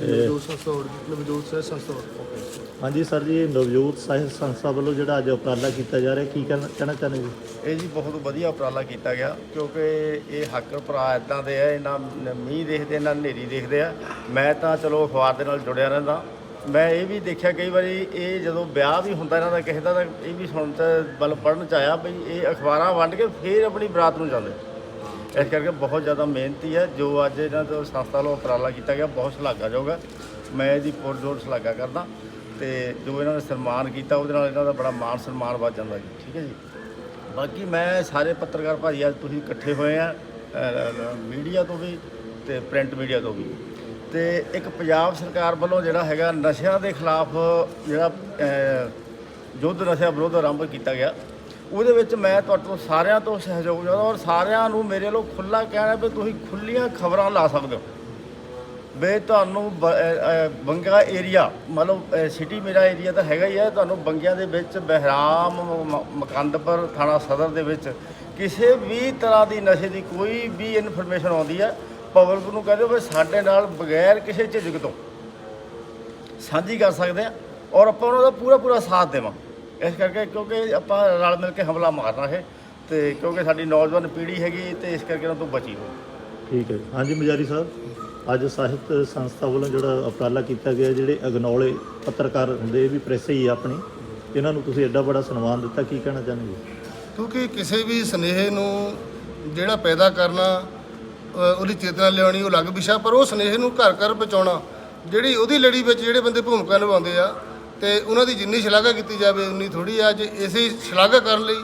ਨਵਜੋਤ ਸੰਸਥਾ ਔਰ- ਨਵਜੋਤ ਸਹਿ ਸੰਸਥਾ। ਔਰ। ਹਾਂਜੀ ਸਰ ਜੀ ਇਹ ਨਵਜੋਤ ਸਾਹਿਤ ਸੰਸਥਾ ਵੱਲੋਂ ਜਿਹੜਾ ਅੱਜ ਉਪਰਾਲਾ ਕੀਤਾ ਜਾ ਰਿਹਾ ਕੀ ਕਹਿਣਾ ਕਹਿਣਾ ਚਾਹੁੰਦੇ ਜੀ? ਇਹ ਜੀ ਬਹੁਤ ਵਧੀਆ ਉਪਰਾਲਾ ਕੀਤਾ ਗਿਆ ਕਿਉਂਕਿ ਇਹ ਹਾਕਰ ਭਰਾ ਇਦਾਂ ਦੇ ਆ ਇਹਨਾਂ ਮੀਂਹ ਦੇਖਦੇ ਇਹਨਾਂ ਹਨੇਰੀ ਦੇਖਦੇ ਆ। ਮੈਂ ਤਾਂ ਚਲੋ ਅਖਬਾਰ ਦੇ ਨਾਲ ਜੁੜਿਆ ਰਹਿੰਦਾ। ਮੈਂ ਇਹ ਵੀ ਦੇਖਿਆ ਕਈ ਵਾਰੀ ਇਹ ਜਦੋਂ ਵਿਆਹ ਵੀ ਹੁੰਦਾ ਇਹਨਾਂ ਦਾ ਕਿਸੇ ਦਾ ਤਾਂ ਇਹ ਵੀ ਸੁਣ ਤੇ ਮਤਲਬ ਪੜਨ ਚ ਆਇਆ ਬਈ ਇਹ ਅਖਬਾਰਾਂ ਵੰਡ ਕੇ ਫਿਰ ਆਪਣੀ ਬਰਾਤ ਨੂੰ ਜਾਂਦੇ। ਇਸ ਕਰਕੇ ਬਹੁਤ ਜ਼ਿਆਦਾ ਮਿਹਨਤੀ ਹੈ, ਜੋ ਅੱਜ ਇਹਨਾਂ ਤੋਂ ਸੰਸਥਾ ਵੱਲੋਂ ਉਪਰਾਲਾ ਕੀਤਾ ਗਿਆ, ਬਹੁਤ ਸ਼ਲਾਘਾਯੋਗ ਹੈ। ਮੈਂ ਇਹਦੀ ਪੁਰਜੋਰ ਸ਼ਲਾਘਾ ਕਰਦਾ ਤੇ ਜੋ ਇਹਨਾਂ ਨੇ ਸਨਮਾਨ ਕੀਤਾ, ਉਹਦੇ ਨਾਲ ਇਹਨਾਂ ਦਾ ਬੜਾ ਮਾਣ ਸਨਮਾਨ ਵੱਧ ਜਾਂਦਾ ਜੀ। ਠੀਕ ਹੈ ਜੀ? ਬਾਕੀ ਮੈਂ ਸਾਰੇ ਪੱਤਰਕਾਰ ਭਾਈ, ਅੱਜ ਤੁਸੀਂ ਇਕੱਠੇ ਹੋਏ ਆ ਮੀਡੀਆ ਤੋਂ ਵੀ ਤੇ ਪ੍ਰਿੰਟ ਮੀਡੀਆ ਤੋਂ ਵੀ। ਤੇ ਇੱਕ ਪੰਜਾਬ ਸਰਕਾਰ ਵੱਲੋਂ ਜਿਹੜਾ ਹੈਗਾ, ਨਸ਼ਿਆਂ ਦੇ ਖਿਲਾਫ ਜਿਹੜਾ ਯੁੱਧ ਨਸ਼ਾ ਵਿਰੋਧ ਆਰੰਭ ਕੀਤਾ ਗਿਆ। ਉਹਦੇ ਵਿੱਚ ਮੈਂ ਤੁਹਾਡੇ ਤੋਂ ਸਾਰਿਆਂ ਤੋਂ ਸਹਿਯੋਗ ਚਾਹੁੰਦਾ ਔਰ ਸਾਰਿਆਂ ਨੂੰ ਮੇਰੇ ਵੱਲੋਂ ਖੁੱਲਾ ਕਹਿਣਾ ਵੀ ਤੁਸੀਂ ਖੁੱਲੀਆਂ ਖਬਰਾਂ ਲਾ ਸਕਦੇ ਹੋ। ਵੇ ਤੁਹਾਨੂੰ ਬ- ਬੰਗਾ ਏਰੀਆ ਮਤਲਬ ਸਿਟੀ ਮੇਰਾ ਏਰੀਆ ਤਾਂ ਹੈਗਾ ਹੀ ਹੈ। ਤੁਹਾਨੂੰ ਬੰਗਿਆਂ ਦੇ ਵਿੱਚ ਬਹਿਰਾਮ, ਮ- ਮਕੰਦਪੁਰ ਥਾਣਾ ਸਦਰ ਦੇ ਵਿੱਚ ਕਿਸੇ ਵੀ ਤਰ੍ਹਾਂ ਦੀ ਨਸ਼ੇ ਦੀ ਕੋਈ ਵੀ ਇਨਫੋਰਮੇਸ਼ਨ ਆਉਂਦੀ ਹੈ ਪਬਲਿਕ ਨੂੰ ਕਹਿੰਦੇ ਦਿਓ ਵੀ ਸਾਡੇ ਨਾਲ ਬਗੈਰ ਕਿਸੇ ਝਿਜਕ ਤੋਂ ਸਾਂਝੀ ਕਰ ਸਕਦੇ ਆ ਔਰ ਆਪਾਂ ਉਹਨਾਂ ਦਾ ਪੂਰਾ ਪੂਰਾ ਸਾਥ ਦੇਵਾਂ ਇਸ ਕਰਕੇ ਕਿਉਂਕਿ ਆਪਾਂ ਰਲ ਮਿਲ ਕੇ ਹਮਲਾ ਮਾਰਨਾ ਹੈ ਤੇ ਕਿਉਂਕਿ ਸਾਡੀ ਨੌਜਵਾਨ ਪੀੜ੍ਹੀ ਹੈਗੀ ਤੇ ਇਸ ਕਰਕੇ ਉਹਨਾਂ ਤੋਂ ਬਚੀ ਹੋ ਠੀਕ ਹੈ। ਹਾਂਜੀ ਮਜਾਰੀ ਸਾਹਿਬ ਅੱਜ ਸਾਹਿਤ ਸੰਸਥਾ ਵੱਲੋਂ ਜਿਹੜਾ ਉਪਰਾਲਾ ਕੀਤਾ ਗਿਆ ਜਿਹੜੇ ਅਗਨੌਲੇ ਪੱਤਰਕਾਰ ਹੁੰਦੇ ਇਹ ਵੀ ਪ੍ਰੈਸ ਹੀ ਆ ਆਪਣੀ। ਇਹਨਾਂ ਨੂੰ ਤੁਸੀਂ ਐਡਾ ਬੜਾ ਸਨਮਾਨ ਦਿੱਤਾ ਕੀ ਕਹਿਣਾ ਚਾਹੁੰਦੇ ਕਿਉਂਕਿ ਕਿਸੇ ਵੀ ਸਨੇਹ ਨੂੰ ਜਿਹੜਾ ਪੈਦਾ ਕਰਨਾ ਉਹਦੀ ਚੇਤਨਾ ਲਿਆਉਣੀ ਉਹ ਅਲੱਗ ਵਿਸ਼ਾ ਪਰ ਉਹ ਸਨੇਹ ਨੂੰ ਘਰ ਘਰ ਪਹੁੰਚਾਉਣਾ ਜਿਹੜੀ ਉਹਦੀ ਲੜੀ ਵਿੱਚ ਜਿਹੜੇ ਬੰਦੇ ਭੂਮਿਕਾ ਨਿਭਾਉਂਦੇ ਆ ਤੇ ਉਹਨਾਂ ਦੀ ਜਿੰਨੀ ਸ਼ਲਾਘਾ ਕੀਤੀ ਜਾਵੇ, ਉਨੀ ਥੋੜੀ ਆ। ਅੱਜ ਇਸੇ ਸ਼ਲਾਘਾ ਕਰਨ ਲਈ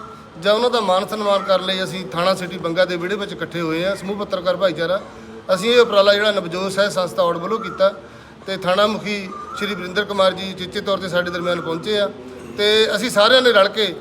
ਜਾਂ ਉਹਨਾਂ ਦਾ ਮਾਨ ਸਨਮਾਨ ਕਰਨ ਲਈ ਅਸੀਂ ਥਾਣਾ ਸਿਟੀ ਬੰਗਾ ਦੇ ਵਿਹੜੇ ਵਿੱਚ ਇਕੱਠੇ ਹੋਏ ਆ ਸਮੂਹ ਪੱਤਰਕਾਰ ਭਾਈਚਾਰਾ। ਅਸੀਂ ਇਹ ਉਪਰਾਲਾ ਜਿਹੜਾ ਨਵਜੋਤ ਸਹਿ ਸੰਸਥਾ ਔੜ ਵੱਲੋਂ ਕੀਤਾ ਤੇ ਥਾਣਾ ਮੁਖੀ ਸ਼੍ਰੀ ਵਰਿੰਦਰ ਕੁਮਾਰ ਜੀ ਚੇਚੇ ਤੌਰ ਤੇ ਸਾਡੇ ਦਰਮਿਆਨ ਪਹੁੰਚੇ ਆ। ਤੇ ਅਸੀਂ ਸਾਰਿਆਂ ਨੇ ਰਲ ਕੇ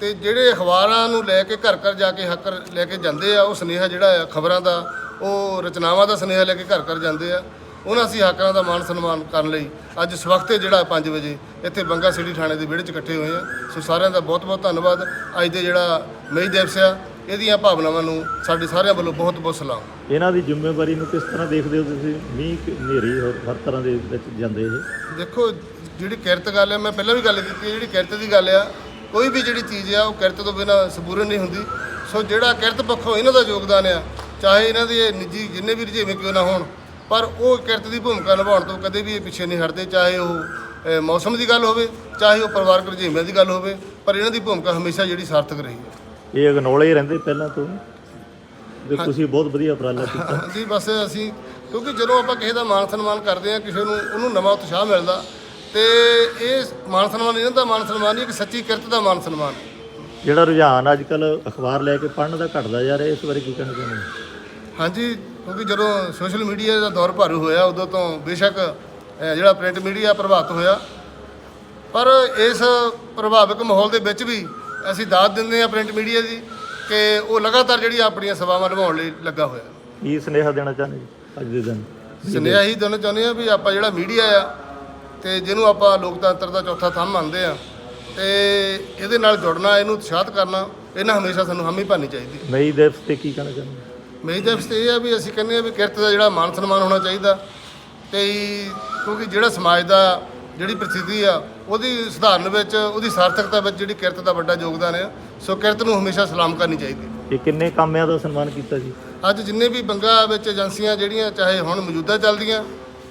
ਤੇ ਜਿਹੜੇ ਅਖਬਾਰਾਂ ਨੂੰ ਲੈ ਕੇ ਘਰ ਘਰ ਜਾ ਕੇ ਹੱਕਰ ਲੈ ਕੇ ਜਾਂਦੇ ਆ, ਉਹ ਸੁਨੇਹਾ ਜਿਹੜਾ ਆ, ਖਬਰਾਂ ਦਾ, ਉਹ ਰਚਨਾਵਾਂ ਦਾ ਸੁਨੇਹਾ ਲੈ ਕੇ ਘਰ ਘਰ ਜਾਂਦੇ ਆ। ਉਹਨਾਂ ਅਸੀਂ ਹਾਕਰਾਂ ਦਾ ਮਾਣ ਸਨਮਾਨ ਕਰਨ ਲਈ ਅੱਜ ਇਸ ਵਕਤੇ ਜਿਹੜਾ 5 ਵਜੇ ਇੱਥੇ ਬੰਗਾ ਸਿਟੀ ਥਾਣੇ ਦੇ ਵਿਹੜੇ 'ਚ ਇਕੱਠੇ ਹੋਏ ਆ ਸੋ ਸਾਰਿਆਂ ਦਾ ਬਹੁਤ ਬਹੁਤ ਧੰਨਵਾਦ। ਅੱਜ ਦੇ ਜਿਹੜਾ ਮਈ ਦਿਵਸ ਆ ਇਹਦੀਆਂ ਭਾਵਨਾਵਾਂ ਨੂੰ ਸਾਡੇ ਸਾਰਿਆਂ ਵੱਲੋਂ ਬਹੁਤ ਬਹੁਤ ਸਲਾਮ। ਇਹਨਾਂ ਦੀ ਜ਼ਿੰਮੇਵਾਰੀ ਨੂੰ ਕਿਸ ਤਰ੍ਹਾਂ ਦੇਖਦੇ ਹੋ ਤੁਸੀਂ? ਮੀਂਹ ਹਨੇਰੀ ਹੋਰ ਹਰ ਤਰ੍ਹਾਂ ਦੇ ਵਿੱਚ ਜਾਂਦੇ ਇਹ? ਦੇਖੋ ਜਿਹੜੀ ਕਿਰਤ ਗੱਲ ਹੈ ਮੈਂ ਪਹਿਲਾਂ ਵੀ ਗੱਲ ਕੀਤੀ ਹੈ ਜਿਹੜੀ ਕਿਰਤ ਦੀ ਗੱਲ ਆ ਕੋਈ ਵੀ ਜਿਹੜੀ ਚੀਜ਼ ਆ ਉਹ ਕਿਰਤ ਤੋਂ ਬਿਨਾਂ ਸਬੂਰਨ ਨਹੀਂ ਹੁੰਦੀ। ਸੋ ਜਿਹੜਾ ਕਿਰਤ ਪੱਖੋਂ ਇਹਨਾਂ ਦਾ ਯੋਗਦਾਨ ਆ ਚਾਹੇ ਇਹਨਾਂ ਦੇ ਨਿੱਜੀ ਜਿੰਨੇ ਵੀ ਰੁਝੇਵੇਂ ਕਿਉਂ ਨਾ ਹੋਣ ਪਰ ਉਹ ਕਿਰਤ ਦੀ ਭੂਮਿਕਾ ਨਿਭਾਉਣ ਤੋਂ ਕਦੇ ਵੀ ਇਹ ਪਿੱਛੇ ਨਹੀਂ ਹਟਦੇ ਚਾਹੇ ਉਹ ਮੌਸਮ ਦੀ ਗੱਲ ਹੋਵੇ ਚਾਹੇ ਉਹ ਪਰਿਵਾਰਕ ਰੁਝੇਵਿਆਂ ਦੀ ਗੱਲ ਹੋਵੇ ਪਰ ਇਹਨਾਂ ਦੀ ਭੂਮਿਕਾ ਹਮੇਸ਼ਾ ਜਿਹੜੀ ਸਾਰਥਕ ਰਹੀ ਹੈ। ਇਹ ਅਗਨੌਲੇ ਹੀ ਰਹਿੰਦੇ ਪਹਿਲਾਂ ਤੋਂ? ਵੀ ਤੁਸੀਂ ਬਹੁਤ ਵਧੀਆ ਉਪਰਾਲਾ ਕੀਤਾ। ਜੀ ਬਸ ਅਸੀਂ ਕਿਉਂਕਿ ਜਦੋਂ ਆਪਾਂ ਕਿਸੇ ਦਾ ਮਾਨ ਸਨਮਾਨ ਕਰਦੇ ਆ ਕਿਸੇ ਨੂੰ ਉਹਨੂੰ ਨਵਾਂ ਉਤਸ਼ਾਹ ਮਿਲਦਾ ਤੇ ਇਹ ਮਾਨ ਸਨਮਾਨ ਇਹਨਾਂ ਦਾ ਮਾਨ ਸਨਮਾਨ ਨਹੀਂ ਇੱਕ ਸੱਚੀ ਕਿਰਤ ਦਾ ਮਾਨ ਸਨਮਾਨ। ਜਿਹੜਾ ਰੁਝਾਨ ਅੱਜ ਕੱਲ ਅਖਬਾਰ ਲੈ ਕੇ ਪੜ੍ਹਨ ਦਾ ਘਟਦਾ ਜਾ ਰਿਹਾ ਇਸ ਬਾਰੇ ਕੀ ਕਹਿਣਾ ਚਾਹੁੰਦੇ ਹੋ? ਹਾਂਜੀ ਕਿਉਂਕਿ ਜਦੋਂ ਸੋਸ਼ਲ ਮੀਡੀਆ ਦਾ ਦੌਰ ਭਾਰੂ ਹੋਇਆ ਉਦੋਂ ਤੋਂ ਬੇਸ਼ੱਕ ਜਿਹੜਾ ਪ੍ਰਿੰਟ ਮੀਡੀਆ ਪ੍ਰਭਾਵਿਤ ਹੋਇਆ। ਪਰ ਇਸ ਪ੍ਰਭਾਵਿਕ ਮਾਹੌਲ ਦੇ ਵਿੱਚ ਵੀ ਅਸੀਂ ਦਾਤ ਦਿੰਦੇ ਆ ਪ੍ਰਿੰਟ ਮੀਡੀਆ ਦੀ ਕਿ ਉਹ ਲਗਾਤਾਰ ਜਿਹੜੀ ਆਪਣੀਆਂ ਸੇਵਾਵਾਂ ਨਿਭਾਉਣ ਲਈ ਲੱਗਾ ਹੋਇਆ। ਕੀ ਸੁਨੇਹਾ ਦੇਣਾ ਚਾਹੁੰਦੇ ਜੀ ਅੱਜ ਦੇ ਦਿਨ? ਸੁਨੇਹਾ ਹੀ ਦੇਣਾ ਚਾਹੁੰਦੇ ਆ ਵੀ ਆਪਾਂ ਜਿਹੜਾ ਮੀਡੀਆ ਆ ਤੇ ਜਿਹਨੂੰ ਆਪਾਂ ਲੋਕਤੰਤਰ ਦਾ ਚੌਥਾ ਥੰਮ ਮੰਨਦੇ ਆ ਤੇ ਇਹਦੇ ਨਾਲ ਜੁੜਨਾ ਇਹਨੂੰ ਉਤਸ਼ਾਹਤ ਕਰਨਾ ਇਹਨਾਂ ਹਮੇਸ਼ਾ ਸਾਨੂੰ ਹਾਮੀ ਭਰਨੀ ਚਾਹੀਦੀ। ਮਈ ਦਿਵਸ ਤੇ ਕੀ ਕਹਿਣਾ ਚਾਹੁੰਦੇ? ਮੇਰੀ ਤੇ ਇਹ ਆ ਵੀ ਅਸੀਂ ਕਹਿੰਦੇ ਆ ਵੀ ਕਿਰਤ ਦਾ ਜਿਹੜਾ ਮਾਨ ਸਨਮਾਨ ਹੋਣਾ ਚਾਹੀਦਾ ਤੇ ਕਿਉਂਕਿ ਜਿਹੜਾ ਸਮਾਜ ਦਾ ਜਿਹੜੀ ਪ੍ਰਸਿੱਧੀ ਆ ਉਹਦੀ ਸੁਧਾਰਨ ਵਿੱਚ ਉਹਦੀ ਸਾਰਥਕਤਾ ਵਿੱਚ ਜਿਹੜੀ ਕਿਰਤ ਦਾ ਵੱਡਾ ਯੋਗਦਾਨ ਹੈ ਸੋ ਕਿਰਤ ਨੂੰ ਹਮੇਸ਼ਾ ਸਲਾਮ ਕਰਨੀ ਚਾਹੀਦੀ ਇਹ ਕਿੰਨੇ ਕਾਮਿਆਂ ਦਾ ਸਨਮਾਨ ਕੀਤਾ ਜੀ ਅੱਜ ਜਿੰਨੇ ਵੀ ਬੰਗਾ ਵਿੱਚ ਏਜੰਸੀਆਂ ਜਿਹੜੀਆਂ ਚਾਹੇ ਹੁਣ ਮੌਜੂਦਾ ਚੱਲਦੀਆਂ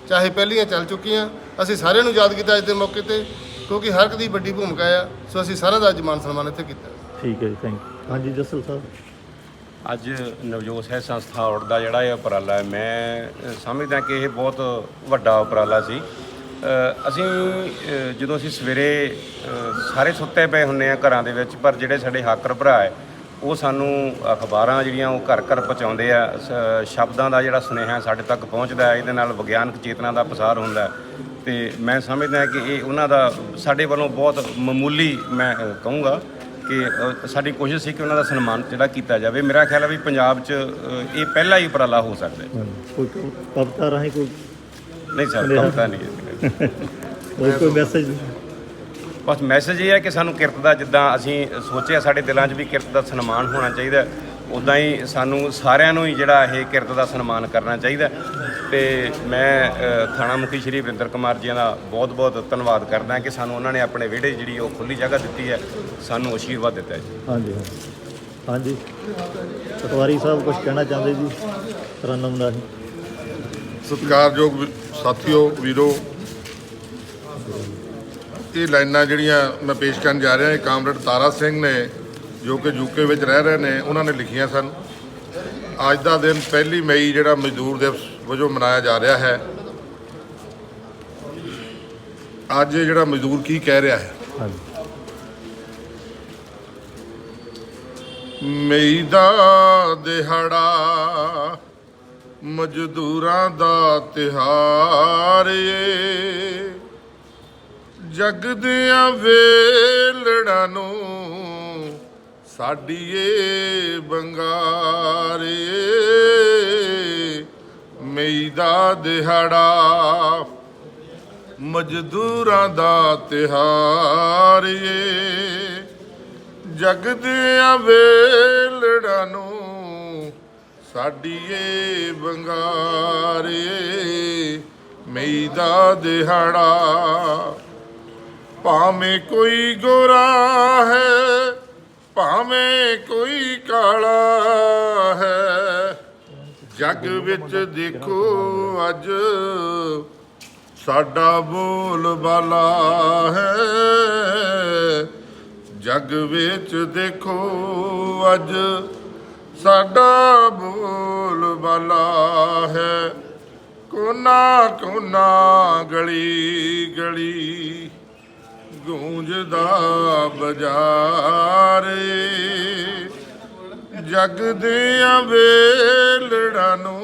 ਚਾਹੇ ਪਹਿਲੀਆਂ ਚੱਲ ਚੁੱਕੀਆਂ ਅਸੀਂ ਸਾਰਿਆਂ ਨੂੰ ਯਾਦ ਕੀਤਾ ਅੱਜ ਦੇ ਮੌਕੇ ਤੇ ਕਿਉਂਕਿ ਹਰ ਇੱਕ ਦੀ ਵੱਡੀ ਭੂਮਿਕਾ ਆ ਸੋ ਅਸੀਂ ਸਾਰਿਆਂ ਦਾ ਅੱਜ ਮਾਨ ਸਨਮਾਨ ਇੱਥੇ ਕੀਤਾ। ਠੀਕ ਹੈ ਜੀ ਥੈਂਕ ਯੂ ਹਾਂਜੀ ਜਸਲ ਸਾਹਿਬ। ਅੱਜ ਨਵਜੋਤ ਸਹਿ ਸੰਸਥਾ ਔੜ ਦਾ ਜਿਹੜਾ ਇਹ ਉਪਰਾਲਾ ਹੈ, ਮੈਂ ਸਮਝਦਾ ਕਿ ਇਹ ਬਹੁਤ ਵੱਡਾ ਉਪਰਾਲਾ ਸੀ। ਅਸੀਂ ਜਦੋਂ ਅਸੀਂ ਸਵੇਰੇ ਸਾਰੇ ਸੁੱਤੇ ਪਏ ਹੁੰਨੇ ਆ ਘਰਾਂ ਦੇ ਵਿੱਚ, ਪਰ ਜਿਹੜੇ ਸਾਡੇ ਹਾਕਰ ਭਰਾ ਹੈ, ਉਹ ਸਾਨੂੰ ਅਖਬਾਰਾਂ ਜਿਹੜੀਆਂ ਉਹ ਘਰ ਘਰ ਪਹੁੰਚਾਉਂਦੇ ਆ, ਸ- ਸ਼ਬਦਾਂ ਦਾ ਜਿਹੜਾ ਸੁਨੇਹਾ ਸਾਡੇ ਤੱਕ ਪਹੁੰਚਦਾ ਹੈ, ਇਹਦੇ ਨਾਲ ਵਿਗਿਆਨਕ ਚੇਤਨਾ ਦਾ ਪ੍ਰਸਾਰ ਹੁੰਦਾ ਹੈ। ਤੇ ਮੈਂ ਸਮਝਦਾ ਕਿ ਇਹ ਉਹਨਾਂ ਦਾ, ਸਾਡੇ ਵੱਲੋਂ ਬਹੁਤ ਮਾਮੂਲੀ ਮੈਂ ਕਹੂੰਗਾ ਕਿ ਸਾਡੀ ਕੋਸ਼ਿਸ਼ ਸੀ ਕਿ ਉਹਨਾਂ ਦਾ ਸਨਮਾਨ ਜਿਹੜਾ ਕੀਤਾ ਜਾਵੇ ਮੇਰਾ ਖਿਆਲ ਹੈ ਵੀ ਪੰਜਾਬ 'ਚ ਅ, ਇਹ ਪਹਿਲਾ ਹੀ ਉਪਰਾਲਾ ਹੋ ਸਕਦਾ ਹੈ। ਕੋਈ ਕਵਿਤਾ ਰਾਹੀਂ ਕੋਈ ਨਹੀਂ ਸਰ। ਕਵਿਤਾ ਨਹੀਂ ਹੈ। ਹੋਰ ਕੋਈ ਮੈਸੇਜ ਬਸ ਮੈਸੇਜ ਇਹ ਹੈ ਕਿ ਸਾਨੂੰ ਕਿਰਤ ਦਾ ਜਿੱਦਾਂ ਅਸੀਂ ਸੋਚਿਆ ਸਾਡੇ ਦਿਲਾਂ 'ਚ ਵੀ ਕਿਰਤ ਦਾ ਸਨਮਾਨ ਹੋਣਾ ਚਾਹੀਦਾ। ਉਦਾਂ ਹੀ ਸਾਨੂੰ ਸਾਰਿਆਂ ਨੂੰ ਹੀ ਜਿਹੜਾ ਇਹ ਕਿਰਤ ਦਾ ਸਨਮਾਨ ਕਰਨਾ ਚਾਹੀਦਾ ਤੇ ਮੈਂ ਅ, ਥਾਣਾ ਮੁਖੀ ਸ਼੍ਰੀ ਵਰਿੰਦਰ ਕੁਮਾਰ ਜੀ ਦਾ ਬਹੁਤ-ਬਹੁਤ ਧੰਨਵਾਦ ਕਰਦਾ ਕਿ ਸਾਨੂੰ ਉਹਨਾਂ ਨੇ ਆਪਣੇ ਵਿਹੜੇ ਜਿਹੜੀ ਉਹ ਖੁੱਲੀ ਜਗ੍ਹਾ ਦਿੱਤੀ ਹੈ ਸਾਨੂੰ ਆਸ਼ੀਰਵਾਦ ਦਿੱਤਾ ਹੈ ਜੀ। ਹਾਂਜੀ ਹਾਂਜੀ। ਹਾਂਜੀ। ਪਟਵਾਰੀ ਸਾਹਿਬ ਕੁਝ ਕਹਿਣਾ ਚਾਹੁੰਦੇ ਜੀ? ਤਰਨਮ ਦਾ ਸਤਿਕਾਰਯੋਗ ਵੀ- ਸਾਥੀਓ ਵੀਰੋ। ਇਹ ਲਾਈਨਾਂ ਜਿਹੜੀਆਂ ਮੈਂ ਪੇਸ਼ ਕਰਨ ਜਾ ਰਿਹਾ ਇਹ ਕਾਮਰੇਡ ਤਾਰਾ ਸਿੰਘ ਨੇ ਜੋ ਕਿ ਯੂਕੇ ਵਿੱਚ ਰਹਿ ਰਹੇ ਨੇ ਉਹਨਾਂ ਨੇ ਲਿਖੀਆਂ ਸਨ। ਅੱਜ ਦਾ ਦਿਨ ਪਹਿਲੀ ਮਈ ਜਿਹੜਾ ਮਜ਼ਦੂਰ ਦਿਵਸ ਵਜੋਂ ਮਨਾਇਆ ਜਾ ਰਿਹਾ ਹੈ। ਅੱਜ ਇਹ ਜਿਹੜਾ ਮਜ਼ਦੂਰ ਕੀ ਕਹਿ ਰਿਹਾ ਹੈ? ਹਾਂਜੀ। ਮਈ ਦਾ ਦਿਹਾੜਾ, ਮਜ਼ਦੂਰਾਂ ਦਾ ਤਿਹਾਰ ਏ। ਜਗਦਿਆਂ ਵੇਲੜਾਂ ਨੂੰ ਸਾਡੀ ਏ ਬੰਗਾਰ ਏ। ਮਈ ਦਾ ਦਿਹਾੜਾ, ਮਜ਼ਦੂਰਾਂ ਦਾ ਤਿਹਾਰ ਏ। ਜਗ ਦੀਆਂ ਵੇਲੜਾਂ ਨੂੰ ਸਾਡੀ ਏ ਬੰਗਾਰੇ ਮਈ ਦਾ ਦਿਹਾੜਾ ਭਾਵੇਂ ਕੋਈ ਗੋਰਾ ਹੈ, ਭਾਵੇਂ ਕੋਈ ਕਾਲਾ ਹੈ। ਜਗ ਵਿੱਚ ਦੇਖੋ ਅੱਜ ਸਾਡਾ ਬੋਲ ਬਾਲਾ ਹੈ। ਜਗ ਵਿੱਚ ਦੇਖੋ ਅੱਜ ਸਾਡਾ ਬੋਲ ਬਾਲਾ ਹੈ ਕੋਨਾ ਕੋਨਾ ਗਲੀ ਗਲੀ ਗੂੰਜਦਾ ਬਾਜ਼ਾਰ ਏ। ਜਗ ਦੀਆਂ ਵੇਲੜਾਂ ਨੂੰ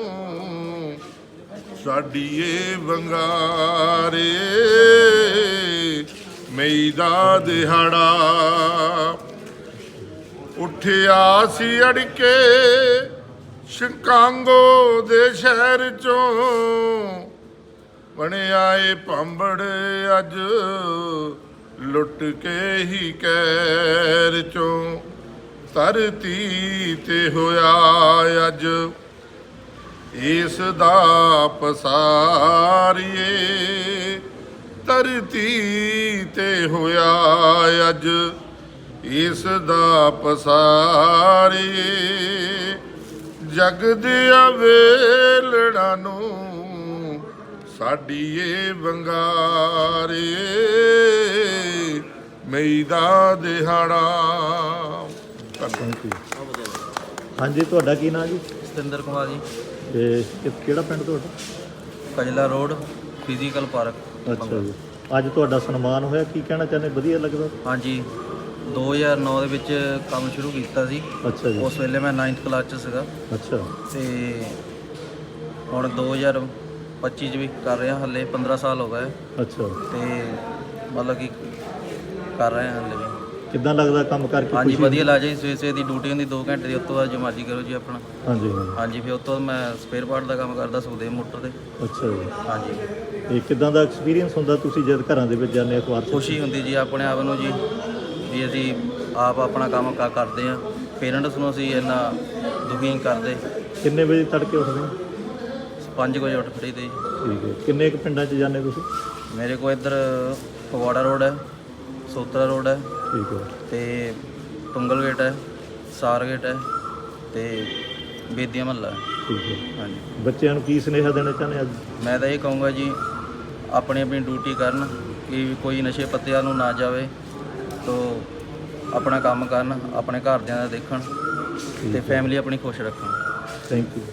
ਸਾਡੀ ਏ ਵੰਗਾਰੇ ਮਈ ਦਾ ਦਿਹਾੜਾ। ਉੱਠਿਆ ਸੀ ਅੜਕੇ ਸ਼ਿਕਾਂਗੋ ਦੇ ਸ਼ਹਿਰ ਚੋਂ। ਬਣਿਆ ਏ ਭੰਬੜ ਅੱਜ ਲੁੱਟ ਕੇ ਹੀ ਕੈਰ ਚੋਂ। ਧਰਤੀ ਤੇ ਹੋਇਆ ਅੱਜ ਇਸ ਦਾ ਪਸਾਰੀਏ। ਧਰਤੀ ਤੇ ਹੋਇਆ ਅੱਜ ਇਸ ਦਾ ਪਸਾਰੀਏ ਜਗ ਦੀਆਂ ਵੇਲੜਾਂ ਨੂੰ ਸਾਡੀ ਏ ਵੰਗਾਰੇ। ਮਈ ਦਾ ਦਿਹਾੜਾ। ਹਾਂਜੀ ਤੁਹਾਡਾ ਕੀ ਨਾਮ ਜੀ? ਸਤਿੰਦਰ ਕੁਮਾਰ ਜੀ। ਤੇ ਕਿ- ਕਿਹੜਾ ਪਿੰਡ ਤੁਹਾਡਾ? Kajla road physical park. ਅੱਛਾ ਜੀ। ਅੱਜ ਤੁਹਾਡਾ ਸਨਮਾਨ ਹੋਇਆ ਕੀ ਕਹਿਣਾ ਚਾਹੁੰਦੇ? ਵਧੀਆ ਲੱਗਦਾ? ਹਾਂਜੀ। 2009 ਦੇ ਵਿੱਚ ਕੰਮ ਸ਼ੁਰੂ ਕੀਤਾ ਸੀ। ਅੱਛਾ ਜੀ। ਉਸ ਵੇਲੇ ਮੈਂ 9th ਕਲਾਸ ਚ ਸੀਗਾ। ਅੱਛਾ। ਤੇ ਹੁਣ 2025 ਚ ਵੀ ਕਰ ਰਿਹਾ ਹੱਲੇ 15 ਸਾਲ ਹੋ ਗਏ। ਅੱਛਾ। ਤੇ ਮਤਲਬ ਕਿ ਕਰ ਰਹੇ ਹਾਂ ਹੱਲੇ ਵੀ। ਕਿੱਦਾਂ ਲੱਗਦਾ ਕੰਮ ਕਰਕੇ ਹਾਂਜੀ ਖੁਸ਼ੀ? ਵਧੀਆ ਲੱਗ ਜੀ ਸਵੇਰ ਸਵੇਰ ਦੀ ਡਿਊਟੀ ਹੁੰਦੀ 2 ਘੰਟੇ ਦੀ ਉਸ ਤੋਂ ਬਾਅਦ ਜੋ ਮਰਜ਼ੀ ਕਰੋ ਜੀ ਆਪਣਾ। ਹਾਂਜੀ ਹਾਂਜੀ। ਹਾਂਜੀ ਫਿਰ ਉਸ ਤੋਂ ਬਾਅਦ ਮੈਂ ਸਪੇਅਰ ਪਾਰਟ ਦਾ ਕੰਮ ਕਰਦਾ ਸੁਖਦੇਵ ਮੋਟਰ ਤੇ। ਅੱਛਾ ਜੀ। ਹਾਂਜੀ। ਇਹ ਕਿੱਦਾਂ ਦਾ ਐਕਸਪੀਰੀਅੰਸ ਹੁੰਦਾ ਤੁਸੀਂ ਜਦ ਘਰਾਂ ਦੇ ਵਿੱਚ ਜਾਂਦੇ ਅਖਬਾਰ 'ਚ? ਖੁਸ਼ੀ ਹੁੰਦੀ ਜੀ ਆਪਣੇ ਆਪ ਨੂੰ ਜੀ ਵੀ ਅਸੀਂ ਆਪ ਆਪਣਾ ਕੰਮ ਕਾਰ ਕਰਦੇ ਆ ਪੇਰੈਂਟਸ ਨੂੰ ਅਸੀਂ ਇੰਨਾ ਦੁਖੀ ਨਹੀਂ ਕਰਦੇ। ਕਿੰਨੇ ਵਜੇ ਤੜਕੇ ਉੱਠਦੇ ਹੋ? 5 ਵਜੇ ਉੱਠ ਖੜੀ ਤੇ ਜੀ। ਠੀਕ ਹੈ। ਕਿੰਨੇ ਕੁ ਪਿੰਡਾਂ 'ਚ ਜਾਂਦੇ ਤੁਸੀਂ? ਮੇਰੇ ਕੋਲ ਇੱਧਰ ਫਗਵਾੜਾ ਰੋਡ ਹੈ ਸੋਤਰਾ ਰੋਡ ਹੈ। ਠੀਕ ਹੈ। ਤੇ ਟੁੰਗਲ ਗੇਟ ਹੈ ਸਾਰ ਗੇਟ ਹੈ ਤੇ ਬੇਦੀਆਂ ਮਹੱਲਾ ਹੈ। ਠੀਕ ਹੈ। ਹਾਂਜੀ। ਬੱਚਿਆਂ ਨੂੰ ਕੀ ਸੁਨੇਹਾ ਦੇਣਾ ਚਾਹੁੰਦੇ ਅੱਜ? ਮੈਂ ਤਾਂ ਇਹ ਕਹੂੰਗਾ ਜੀ ਆਪਣੀ ਆਪਣੀ ਡਿਊਟੀ ਕਰਨ ਕਿ ਕੋਈ ਨਸ਼ੇ ਪੱਤਿਆਂ ਨੂੰ ਨਾ ਜਾਵੇ ਤੋ ਆਪਣਾ ਕੰਮ ਕਰਨ ਆਪਣੇ ਘਰਦਿਆਂ ਦਾ ਦੇਖਣ ਤੇ ਫੈਮਿਲੀ ਆਪਣੀ ਖੁਸ਼ ਰੱਖਣ। Thank you